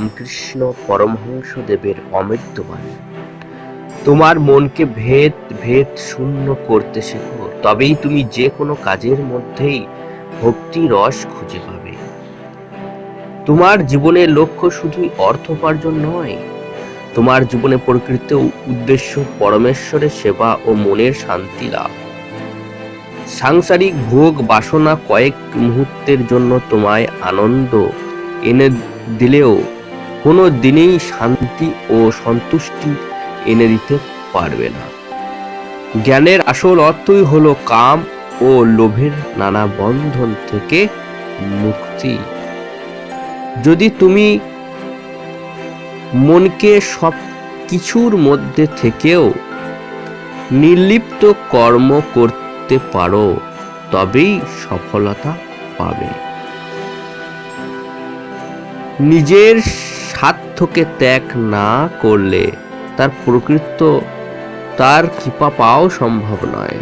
রামকৃষ্ণ পরমহংস দেবের অমৃত বাণী তোমার মনকে ভেদ ভেদ শূন্য করতে শেখো, তবেই তুমি যে কোনো কাজের মধ্যেই ভক্তি রস খুঁজে পাবে। তোমার জীবনের লক্ষ্য শুধুই অর্থ উপার্জন নয়, তোমার জীবনে প্রকৃত উদ্দেশ্য পরমেশ্বরের সেবা ও মনের শান্তি লাভ। সাংসারিক ভোগ বাসনা কয়েক মুহূর্তের জন্য তোমায় আনন্দ এনে দিলেও কোনো দিনেই শান্তি ও সন্তুষ্টি এনে দিতে পারবে না। জ্ঞানের আসল অর্থই হলো কাম ও লোভের নানা বন্ধন থেকে মুক্তি। যদি তুমি মনকে সব কিছুর মধ্যে থেকেও নির্লিপ্ত কর্ম করতে পারো, তবেই সফলতা পাবে। নিজের স্বার্থকে ত্যাগ না করলে তার প্রকৃত তার কৃপা পাওয়াও সম্ভব নয়।